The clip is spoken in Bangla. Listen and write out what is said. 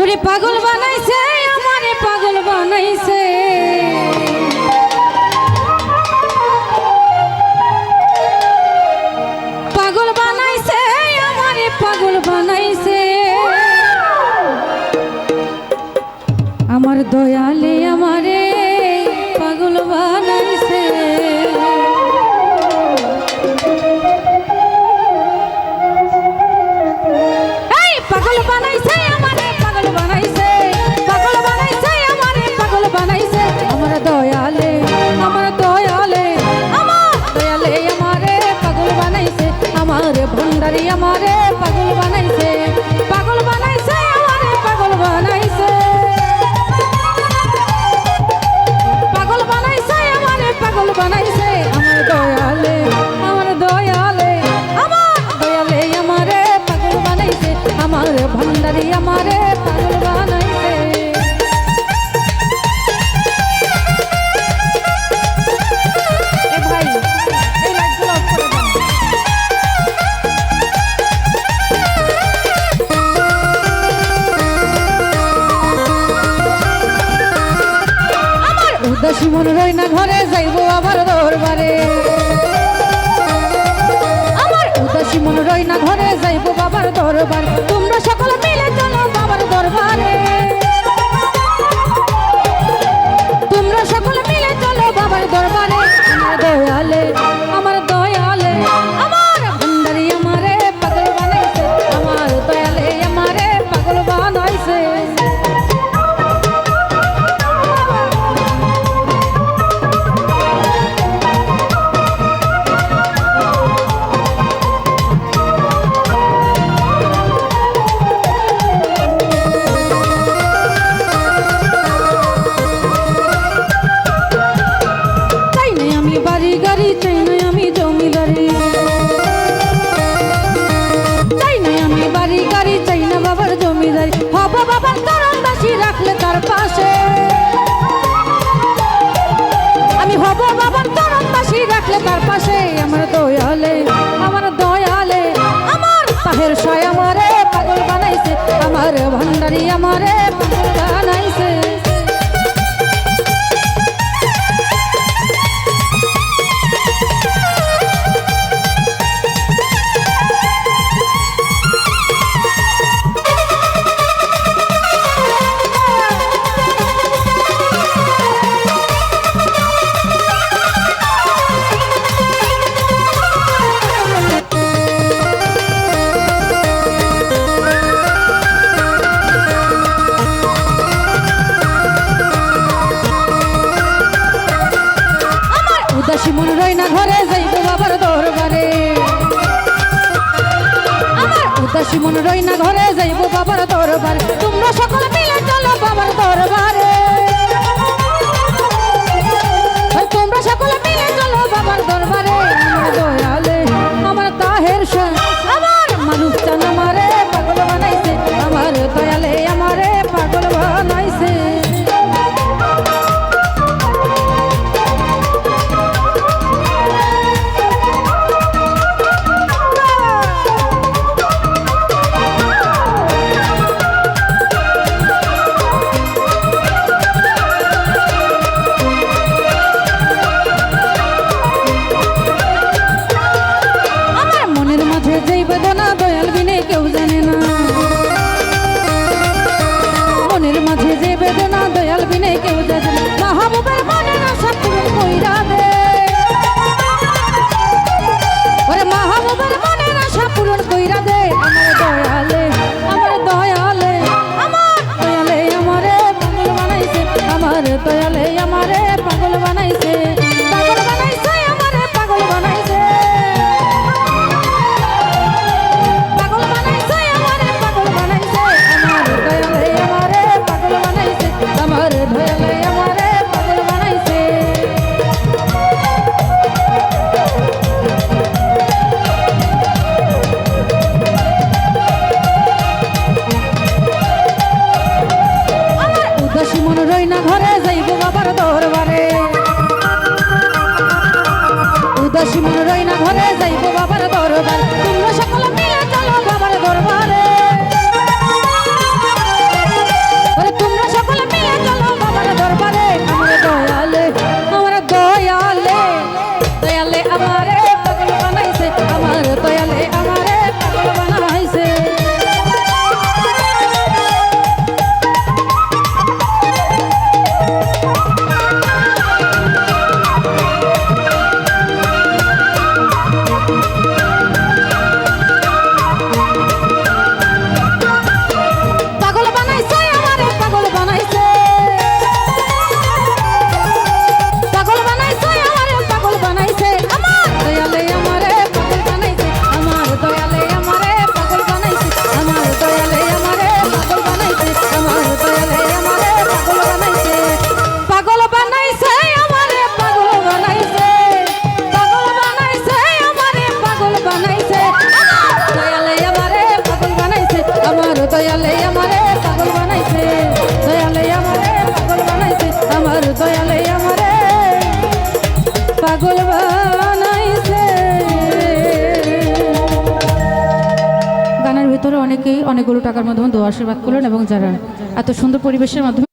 ওরে পাগল বানাইছে আমারে পাগল বানাইছে। ভণ্ডারি আমারে পাগল বানাইছে। উদাসী মন রই না ঘরে যাইবো আবার আমার তরুণ দাসী রাখলে তার পাশে আমার দয়ালে আমার দয়ালে, আমার তাহের সয় আমারে পাগল বানাইছে, আমার ভান্ডারি আমারে। জীবন রই ঘরে যাইব বাবার দরবার। তোমরা সকল জীব দোনা দয়াল বিনে কেউ জানে না। মনের মাঝে যে বেদনা, দয়াল বিনে কেউ জানে না। মাহবুবের মনের আশা কইরা দে। ওরে মাহবুবের মনের আশা পূরণ কইরা দে। আমার দয়ালে আমার দয়ালে আমার দয়ালে আমারে পাগল বানাইছে। আমার দয়ালে আমারে বাবার দরবার। পাগল গানের ভিতরে অনেকেই অনেকগুলো টাকার মাধ্যমে দোয়া আশীর্বাদ করলেন এবং যারা এত সুন্দর পরিবেশের মাধ্যমে